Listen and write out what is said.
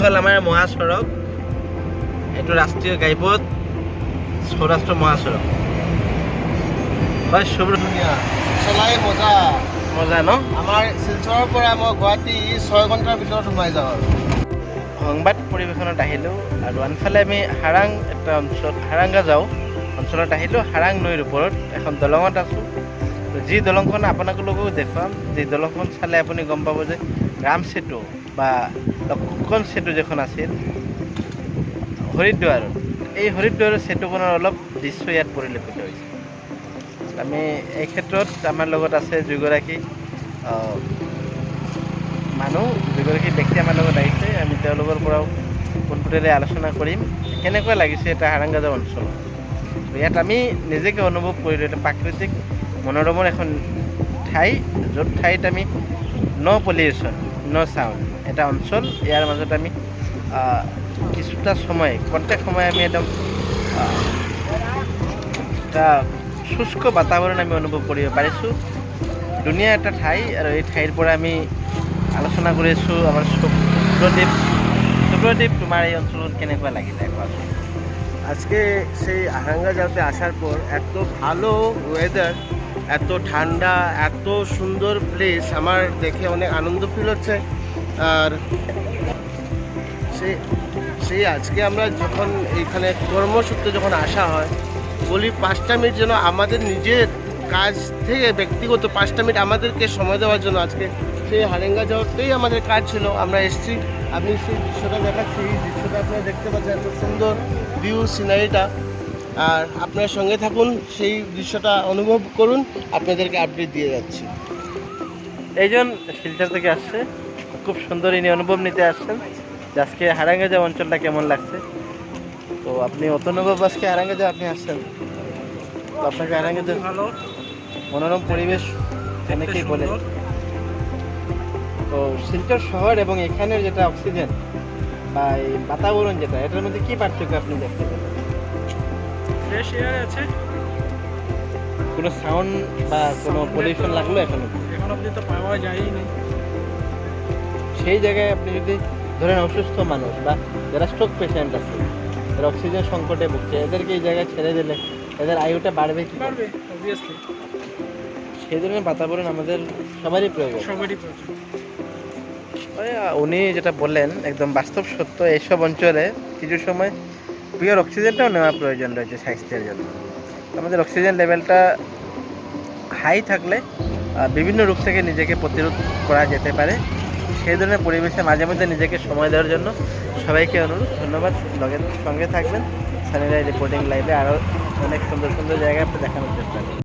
হ'ল আমাৰ মহাসড়ক। এইটো ৰাষ্ট্ৰীয় ঘাইপথ সৌৰাষ্ট্ৰ মহাসড়ক। হয় চলাই মজা। মজা ন? আমাৰ শিলচৰৰ পৰা মই গুৱাহাটী ছয় ঘণ্টাৰ ভিতৰত সোমাই যাওঁ। সংবাদ পৰিৱেশনত আহিলোঁ আৰু আনফালে আমি হাৰাং এটা অঞ্চল হাৰাংগা যাওঁ। অঞ্চলত আহিলোঁ হাৰাং নৈৰ ওপৰত এখন দলঙত আছোঁ। যি দলংখন আপোনালোককো দেখুৱাম যি দলংখন চালে আপুনি গম পাব যে ৰাম সেতু বা লক্ষণ সেতু যিখন আছিল হৰিদ্বাৰত এই হৰিদ্বাৰৰ সেতুখনৰ অলপ দৃশ্য ইয়াত পৰিলক্ষিত হৈছে। আমি এই ক্ষেত্ৰত আমাৰ লগত আছে দুগৰাকী মানুহ, দুগৰাকী ব্যক্তি আমাৰ লগত আহিছে। আমি তেওঁলোকৰ পৰাও পোনপটীয়াকৈ আলোচনা কৰিম, কেনেকুৱা লাগিছে এটা হাৰাংগাজা অঞ্চল। ইয়াত আমি নিজকে অনুভৱ কৰিলোঁ এটা প্ৰাকৃতিক মনোৰমৰ এখন ঠাই, য'ত ঠাইত আমি ন' পলিউশ্যন ন' চাউণ্ড এটা অঞ্চল, ইয়াৰ মাজত আমি কিছুটা সময় প্ৰত্যেক সময় আমি একদম এটা শুষ্ক বাতাবৰণ আমি অনুভৱ কৰিব পাৰিছোঁ। ধুনীয়া এটা ঠাই আৰু এই ঠাইৰ পৰা আমি আলোচনা কৰি আছোঁ আমাৰ শুক্ৰদ্বীপ শুক্ৰদ্বীপ তোমাৰ এই অঞ্চলত কেনেকুৱা লাগিলে কোৱাচোন আজকে সেই আহাঙ্গা যাতে আসার পর এত ভালো ওয়েদার এত ঠান্ডা, এত সুন্দর প্লেস আমার দেখে অনেক আনন্দ ফিল হচ্ছে। আর সেই সেই আজকে আমরা যখন এইখানে কর্মসূত্রে যখন আসা হয়, বলি পাঁচটা মিনিট যেন আমাদের নিজের কাজ থেকে ব্যক্তিগত পাঁচটা মিনিট আমাদেরকে সময় দেওয়ার জন্য আজকে। সেই হারেঙ্গা যাওয়াতেই আমাদের কাজ ছিল। আমরা এসেছি। আপনি সেই দৃশ্যটা দেখাচ্ছি। এই দৃশ্যটা আপনারা দেখতে পাচ্ছেন, এত সুন্দর ভিউ সিনারিটা আর আপনার সঙ্গে থাকুন সেই দৃশ্যটা অনুভব করুন আপনাদেরকে আপডেট দিয়ে যাচ্ছি। এইজন শিলচর থেকে আসছে খুব সুন্দর ইনি অনুভব নিতে আসছেন। যে আজকে হারাঙ্গাজা অঞ্চলটা কেমন লাগছে? তো আপনি অত অনুভব আজকে হারাঙ্গাজা আপনি আসছেন? তো আপনাকে হারাঙ্গাজা ভালো। মনোরম পরিবেশ অনেকেই বলে। তো শিলচর শহর এবং এখানের যেটা অক্সিজেন বা এই বাতাবরণ যেটা এটার মধ্যে কী পার্থক্য আপনি দেখতে পাবেন? ফ্রেশ এয়ার আছে। কোনো সাউন্ড বা কোনো পলিউশন লাগল এখনও? এখন অবধি তো পাওয়া যায়ই না সেই জায়গায় আপনি যদি ধরেন অসুস্থ মানুষ বা যারা স্ট্রোক পেশেন্ট আছে যারা অক্সিজেন সংকটে ভুগছে এদেরকে এই জায়গায় ছেড়ে দিলে এদের আয়ুটা বাড়বে কি পারবে অবভিয়াসলি সেই ধরনের বাতাবরণ আমাদের সবারই প্রয়োজন। সবারই প্রয়োজন। উনি যেটা বললেন একদম বাস্তব সত্য এইসব অঞ্চলে কিছু সময় পিওর অক্সিজেনটাও নেওয়া প্রয়োজন রয়েছে স্বাস্থ্যের জন্য। আমাদের অক্সিজেন লেভেলটা হাই থাকলে বিভিন্ন রূপ থেকে নিজেকে প্রতিরোধ করা যেতে পারে। সেই ধরনের পরিবেশে মাঝে মধ্যে নিজেকে সময় দেওয়ার জন্য সবাইকে অনুরোধ, ধন্যবাদ। লগের সঙ্গে থাকবেন। সানিরাই রিপোর্টিং লাইভে আরও অনেক সুন্দর সুন্দর জায়গা দেখানোর চেষ্টা